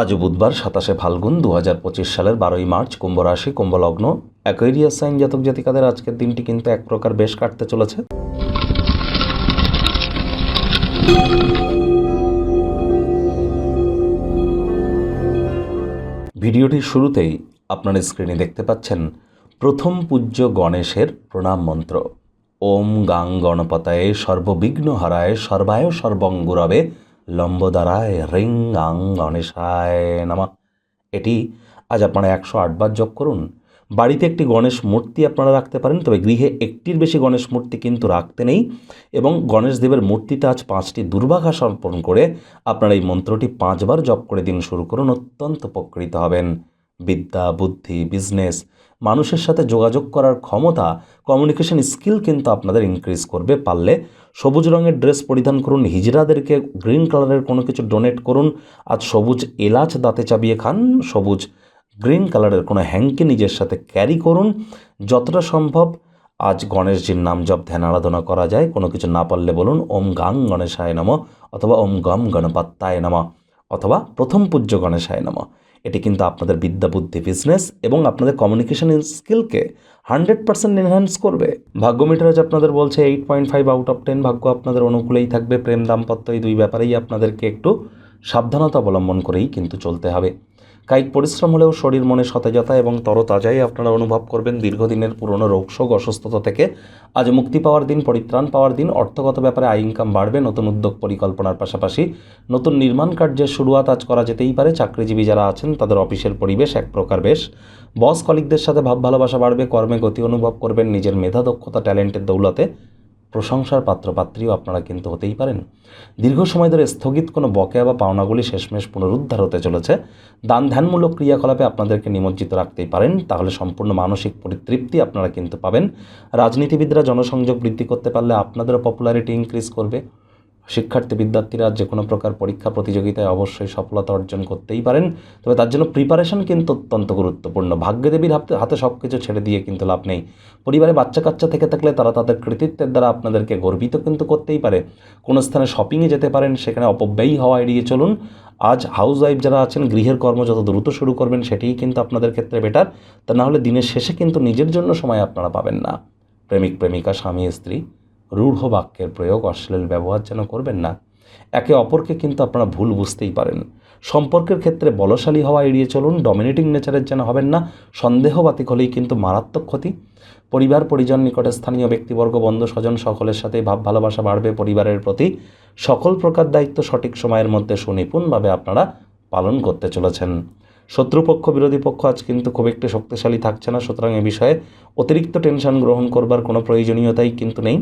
আজ বুধবার সাতাশে ফাল্গুন দু হাজার পঁচিশ সালের বারোই মার্চ কুম্ভ রাশি কুম্ভ লগ্ন অ্যাকোয়ারিয়াস সাইন জাতক জাতিকাদের আজকের দিনটি কিন্তু এক প্রকার বেশ কাটতে চলেছে। ভিডিওটির শুরুতেই আপনার স্ক্রিনে দেখতে পাচ্ছেন প্রথম পূজ্য গণেশের প্রণাম মন্ত্র। ওম গাং গণপতায় সর্ববিঘ্ন হারায় সর্বায় সর্বঙ্গুরবে লম্বদারায় রিং গাং গণেশায় নামা। এটি আজ আপনারা একশো আটবার যোগ করুন। বাড়িতে একটি গণেশ মূর্তি আপনারা রাখতে পারেন, তবে গৃহে একটির বেশি গণেশ মূর্তি কিন্তু রাখতে নেই এবং গণেশ দেবের মূর্তিতে আজ পাঁচটি দুর্ভাগা সমর্পণ করে আপনারা এই মন্ত্রটি পাঁচবার জপ করে দিন শুরু করুন, অত্যন্ত উপকৃত হবেন। বিদ্যা, বুদ্ধি, বিজনেস মানুষের সাথে যোগাযোগ করার ক্ষমতা কমিউনিকেশন স্কিল কিন্তু আপনাদের ইনক্রিজ করবে। পারলে সবুজ রঙের ড্রেস পরিধান করুন, হিজড়াদেরকে গ্রিন কালারের কোনো কিছু ডোনেট করুন আজ সবুজ এলাচ দাঁতে চাবিয়ে খান, সবুজ গ্রিন কালারের কোনো হ্যাংকে নিজের সাথে ক্যারি করুন, যতটা সম্ভব। আজ গণেশজির নাম জপ ধ্যান আরাধনা করা যায়, কোনো কিছু না পারলে বলুন, ওম গাং গণেশায় নম, অথবা ওম গম গণপাত্তায় নম, অথবা প্রথম পূজ্য গণেশায় নম। এটি কিন্তু আপনাদের বিদ্যা, বুদ্ধি বিজনেস এবং আপনাদের কমিউনিকেশন স্কিলকে হান্ড্রেড পার্সেন্ট এনহ্যান্স করবে। ভাগ্য মিটারাজ আপনাদের বলছে eight point five out of ten ভাগ্য আপনাদের অনুকূলেই থাকবে, প্রেম, দাম্পত্য এই দুই ব্যাপারেই আপনাদেরকে একটু সাবধানতা অবলম্বন করেই কিন্তু চলতে হবে। কায়িক পরিশ্রম হলেও শরীর মনে সতেজতা এবং তরতাজাই আপনারা অনুভব করবেন দীর্ঘদিনের পুরনো রোগশোক অসুস্থতা থেকে। আজ মুক্তি পাওয়ার দিন, পরিত্রাণ পাওয়ার দিন, অর্থগত ব্যাপারে আয় ইনকাম বাড়বে, নতুন উদ্যোগ পরিকল্পনার পাশাপাশি নতুন নির্মাণ কার্যের শুরুয়াত আজ করা যেতেই পারে। চাকরিজীবী যারা আছেন, তাদের অফিসের পরিবেশ এক প্রকার বেশ। বস কলিকদের সাথে ভাব ভালোবাসা বাড়বে, কর্মে গতি অনুভব করবেন, নিজের মেধা, দক্ষতা ট্যালেন্টের দৌলতে। প্রশংসার পাত্রপাত্রীও আপনারা কিন্তু হতেই পারেন। দীর্ঘ সময় ধরে স্থগিত কোনো বকেয়া বা পাওনাগুলি শেষমেশ পুনরুদ্ধার হতে চলেছে। দান ধ্যানমূলক ক্রিয়াকলাপে আপনাদেরকে নিমজ্জিত রাখতেই পারেন, তাহলে সম্পূর্ণ মানসিক পরিতৃপ্তি আপনারা কিন্তু পাবেন। রাজনীতিবিদরা জনসংযোগ বৃদ্ধি করতে পারলে আপনাদেরও পপুলারিটি ইনক্রিজ করবে। শিক্ষার্থী বিদ্যার্থীরা যে কোনো প্রকার পরীক্ষা প্রতিযোগিতায় অবশ্যই সফলতা অর্জন করতেই পারেন। তবে তার জন্য প্রিপারেশন কিন্তু অত্যন্ত গুরুত্বপূর্ণ। ভাগ্যদেবীর হাতে হাতে সব কিছু ছেড়ে দিয়ে কিন্তু লাভ নেই। পরিবারে বাচ্চা কাচ্চা থেকে থাকলে তারা তাদের কৃতিত্বের দ্বারা আপনাদেরকে গর্বিত কিন্তু করতেই পারে। কোনো স্থানে শপিংয়ে যেতে পারেন, সেখানে অপব্যয়ী হওয়া এড়িয়ে চলুন। আজ হাউস ওয়াইফ যারা আছেন, গৃহের কর্ম যত দ্রুত শুরু করবেন, সেটিই কিন্তু আপনাদের ক্ষেত্রে বেটার তা না হলে দিনের শেষে কিন্তু নিজের জন্য সময় আপনারা পাবেন না। প্রেমিক, প্রেমিকা, স্বামী, স্ত্রী। রূঢ় বাক্যের প্রয়োগ অশ্লীল ব্যবহার যেন করবেন না। একে অপরকে কিন্তু আপনারা ভুল বুঝতেই পারেন। সম্পর্কের ক্ষেত্রে বলশালী হওয়া এড়িয়ে চলুন ডমিনেটিং নেচারের যেন হবেন না, সন্দেহবাতিক হলেই কিন্তু মারাত্মক ক্ষতি। পরিবার, পরিজন নিকটে স্থানীয় ব্যক্তিবর্গ, বন্ধু, স্বজন সকলের সাথে ভাব ভালোবাসা বাড়বে পরিবারের প্রতি। সকল প্রকার দায়িত্ব সঠিক সময়ের মধ্যে সুনিপুণভাবে আপনারা পালন করতে চলেছেন। শত্রুপক্ষ, বিরোধী পক্ষ আজ কিন্তু খুব একটি শক্তিশালী থাকছে না। সুতরাং এ বিষয়ে অতিরিক্ত টেনশন গ্রহণ করবার কোনো প্রয়োজনীয়তাই কিন্তু নেই।